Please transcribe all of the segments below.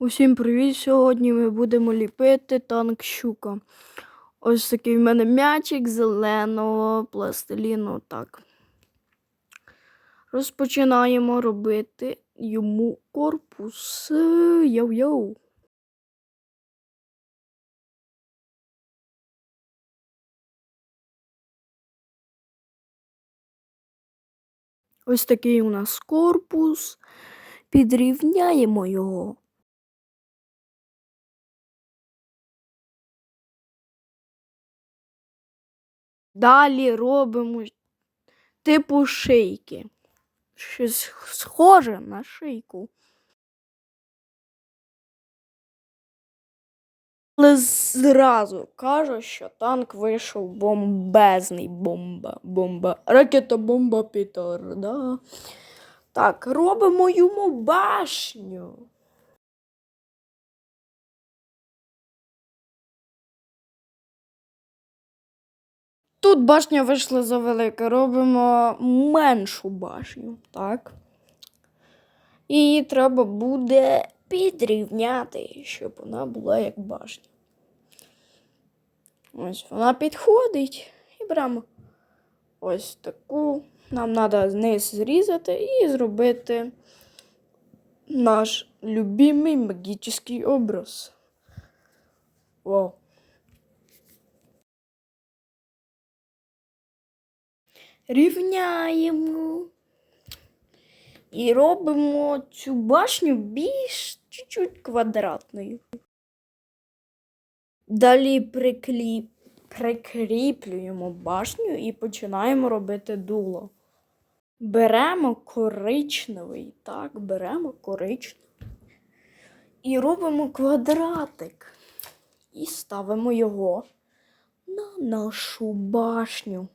Усім привіт! Сьогодні ми будемо ліпити танк щука. Ось такий в мене м'ячик зеленого пластиліну. Так. Розпочинаємо робити йому корпус. Йоу-йоу. Ось такий у нас корпус. Підрівняємо його. Далі робимо типу шийки. Щось схоже на шийку. Але зразу кажу, що танк вийшов бомбезний бомба. бомба. Ракета бомба Пітер, да? Так, робимо йому башню. Тут башня вийшла завелика, робимо меншу башню, так? І її треба буде підрівняти, щоб вона була як башня. Ось вона підходить і беремо ось таку. Нам треба зниз зрізати і зробити наш любимий магічний образ. Вау. Рівняємо і робимо цю башню більш чуть-чуть квадратною. Далі прикліп... прикріплюємо башню і починаємо робити дуло. Беремо коричневий, так, беремо коричневий і робимо квадратик. І ставимо його на нашу башню.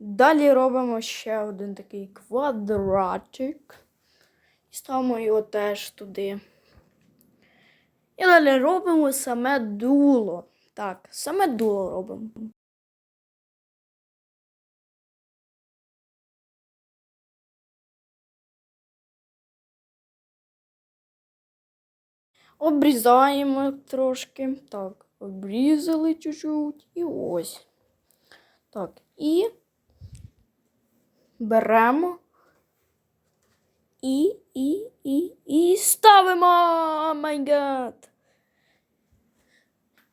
Далі робимо ще один такий квадратик. І ставимо його теж туди. І далі робимо саме дуло. Так, саме дуло робимо. Обрізаємо трошки. Так, обрізали чуть-чуть і ось. Так, і беремо і, і, і, і ставимо. Май гад.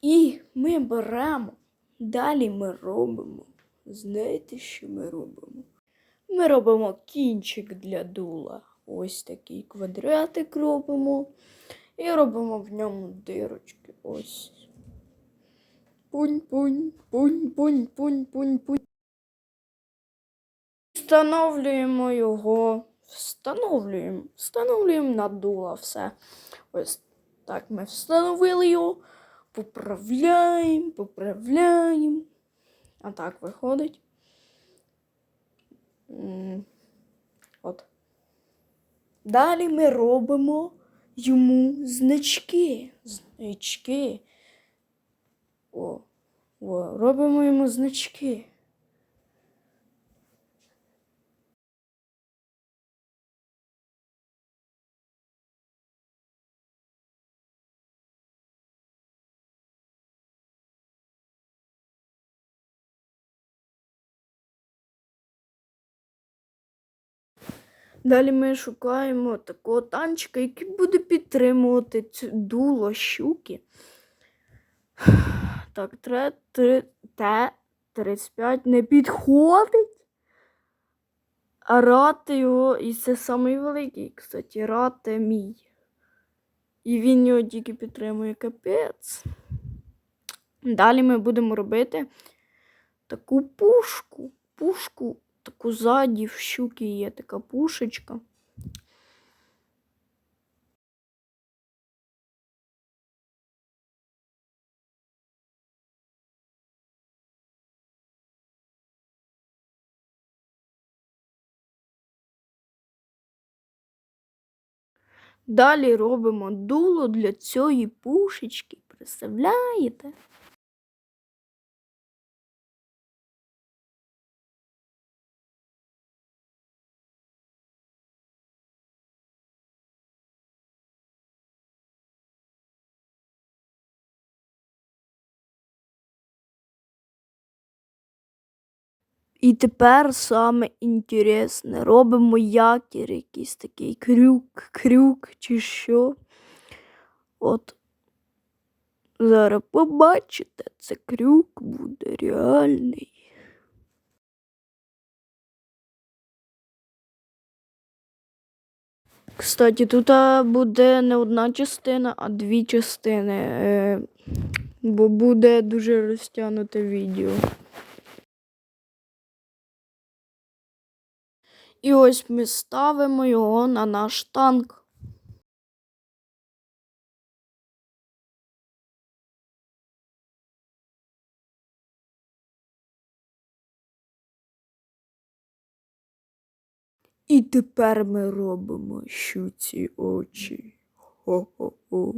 І ми беремо. Далі ми робимо. Знаєте, що ми робимо? Ми робимо кінчик для дула. Ось такий квадратик робимо. І робимо в ньому дирочки. Ось. Пунь-пунь, пунь-пунь, пунь-пунь, пунь. Встановлюємо його. Встановлюємо. Встановлюємо на дула все. Ось так ми встановили його. Поправляємо, поправляємо. А так виходить. От. Далі ми робимо йому значки. Значки. О, о, робимо йому значки. Далі ми шукаємо такого танчика, який буде підтримувати цю дуло щуки. Так, Т-35 не підходить. А рати його, і це самий великий, кстати, рати мій. І він його тільки підтримує капець. Далі ми будемо робити таку пушку. Пушку таку ззаді в щуки є така пушечка. Далі робимо дуло для цієї пушечки. Представляєте? І тепер саме інтересне. Робимо якір якийсь такий крюк, крюк чи що. От. Зараз побачите, це крюк буде реальний. Кстати, тут буде не одна частина, а дві частини, е, бо буде дуже розтягнуте відео. І ось ми ставимо його на наш танк. І тепер ми робимо щуці очі. Хо-хо-хо.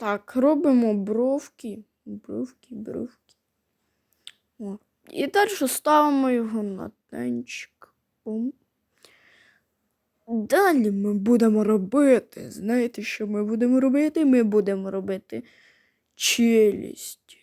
Так, робимо бровки. Бровки, бровки. О. І далі ставимо його на танчик. Бум. Далі ми будемо робити. Знаєте, що ми будемо робити? Ми будемо робити челюсть.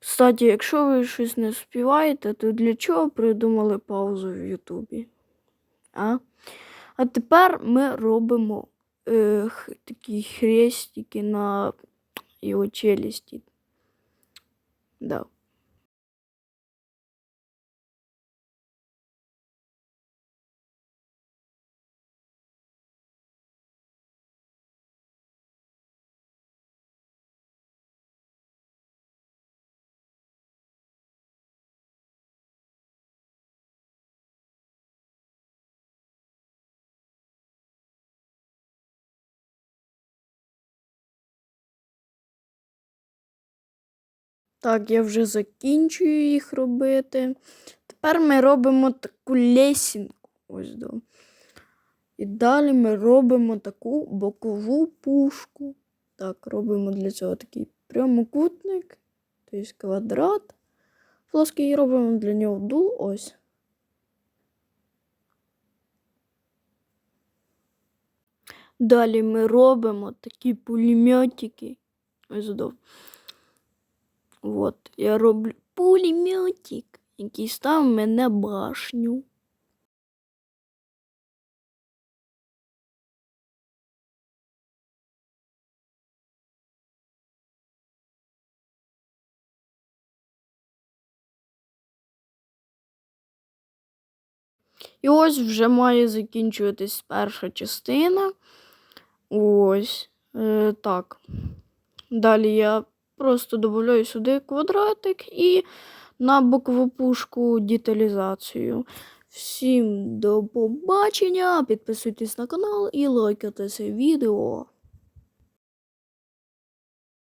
Кстати, якщо ви щось не співаєте, то для чого придумали паузу в Ютубі? А? А тепер ми робимо е, такі хрестики на його челюсті. Да. Так, я вже закінчую їх робити. Тепер ми робимо таку лесінку. Ось до. І далі ми робимо таку бокову пушку. Так, робимо для цього такий прямокутник, тобто квадрат. Плоский робимо для нього дул ось. Далі ми робимо такі пулеметики. Ось до. От, я роблю пулеметик, який став мене башню. І ось вже має закінчуватись перша частина. Ось. Е, так. Далі я просто додаю сюди квадратик і на бокову пушку деталізацію. Всім до побачення! Підписуйтесь на канал і лайкайте це відео.